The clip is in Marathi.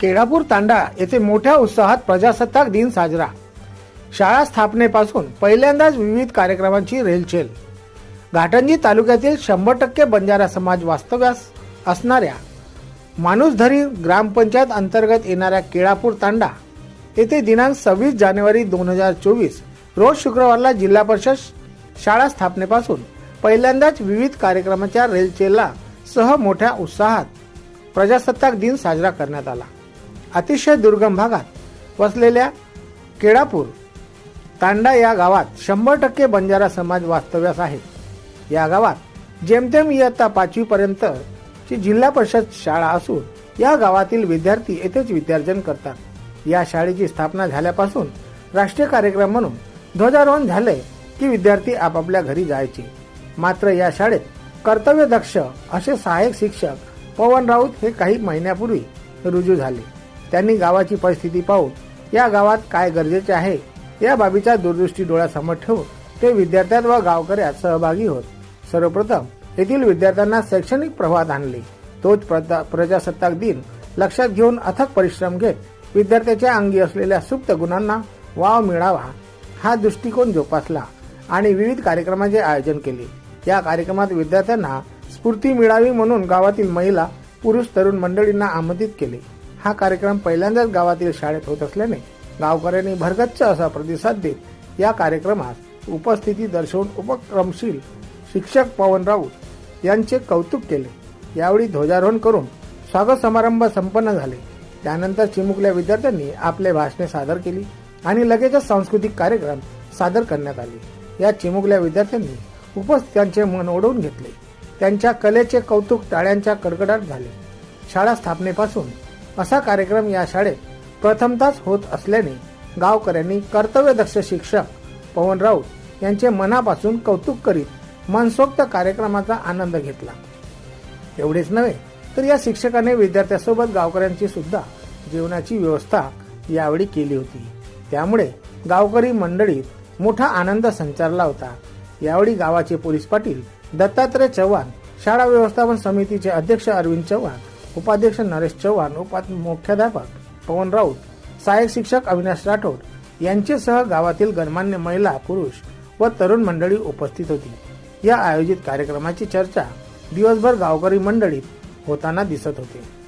केळापूर तांडा येथे मोठ्या उत्साहात प्रजासत्ताक दिन साजरा. शाळा स्थापनेपासून पहिल्यांदाच विविध कार्यक्रमांची रेलचेल. घाटंजी तालुक्यातील शंभर टक्के बंजारा समाज वास्तव्यास असणाऱ्या माणूसधरी ग्रामपंचायत अंतर्गत येणाऱ्या केळापूर तांडा येथे दिनांक सव्वीस जानेवारी दोन हजार चोवीस रोज शुक्रवारला जिल्हा परिषद शाळा स्थापनेपासून पहिल्यांदाच विविध कार्यक्रमाच्या रेलचेलला सह मोठ्या उत्साहात प्रजासत्ताक दिन साजरा करण्यात आला. अतिशय दुर्गम भागात वसलेल्या केळापूर तांडा या गावात शंभर टक्के बंजारा समाज वास्तव्यास आहे. या गावात जेमतेम इयत्ता पाचवीपर्यंतची जिल्हा परिषद शाळा असून या गावातील विद्यार्थी येथेच विद्यार्जन करतात. या शाळेची स्थापना झाल्यापासून राष्ट्रीय कार्यक्रम म्हणून ध्वजारोहण झाले की विद्यार्थी आपापल्या घरी जायचे. मात्र या शाळेत कर्तव्यदक्ष असे सहाय्यक शिक्षक पवन राऊत हे काही महिन्यापूर्वी रुजू झाले. त्यांनी गावाची परिस्थिती पाहून या गावात काय गरजेचे आहे या बाबीचा दूरदृष्टी डोळ्यासमोर ठेवून ते विद्यार्थ्यात व गावकऱ्यात सहभागी होत. सर्वप्रथम येथील विद्यार्थ्यांना शैक्षणिक प्रवाहात आणले. तोच प्रजासत्ताक दिन लक्षात घेऊन अथक परिश्रम घेत विद्यार्थ्याच्या अंगी असलेल्या सुप्त गुणांना वाव मिळावा हा दृष्टिकोन जोपासला आणि विविध कार्यक्रमांचे आयोजन केले. या कार्यक्रमात विद्यार्थ्यांना स्फूर्ती मिळावी म्हणून गावातील महिला पुरुष तरुण मंडळींना आमंत्रित केले. हा कार्यक्रम पहिल्यांदाच गावातील शाळेत होत असल्याने गावकऱ्यांनी भरगच्च असा प्रतिसाद देत या कार्यक्रमात उपस्थिती दर्शवून उपक्रमशील शिक्षक पवन राऊत यांचे कौतुक केले. यावेळी ध्वजारोहण करून स्वागत समारंभ संपन्न झाले. त्यानंतर चिमुकल्या विद्यार्थ्यांनी आपले भाषणे सादर केली आणि लगेचच सांस्कृतिक कार्यक्रम सादर करण्यात आले. या चिमुकल्या विद्यार्थ्यांनी उपस्थितांचे मन ओढवून घेतले. त्यांच्या कलेचे कौतुक टाळ्यांच्या कडकडाट झाले. शाळा स्थापनेपासून असा कार्यक्रम या शाळेत प्रथमताच होत असल्याने गावकऱ्यांनी कर्तव्यदक्ष शिक्षक पवन राऊत यांचे मनापासून कौतुक करीत मनसोक्त कार्यक्रमाचा आनंद घेतला. एवढेच नव्हे तर या शिक्षकाने विद्यार्थ्यासोबत गावकऱ्यांची सुद्धा जेवणाची व्यवस्था यावेळी केली होती. त्यामुळे गावकरी मंडळीत मोठा आनंद संचारला होता. यावेळी गावाचे पोलीस पाटील दत्तात्रय चव्हाण शाळा व्यवस्थापन समितीचे अध्यक्ष अरविंद चव्हाण उपाध्यक्ष नरेश चव्हाण उपा मुख्याध्यापक पवन राऊत सहाय्यक शिक्षक अविनाश राठोड यांचेसह गावातील गणमान्य महिला पुरुष व तरुण मंडळी उपस्थित होती. या आयोजित कार्यक्रमाची चर्चा दिवसभर गावकरी मंडळीत होताना दिसत होते.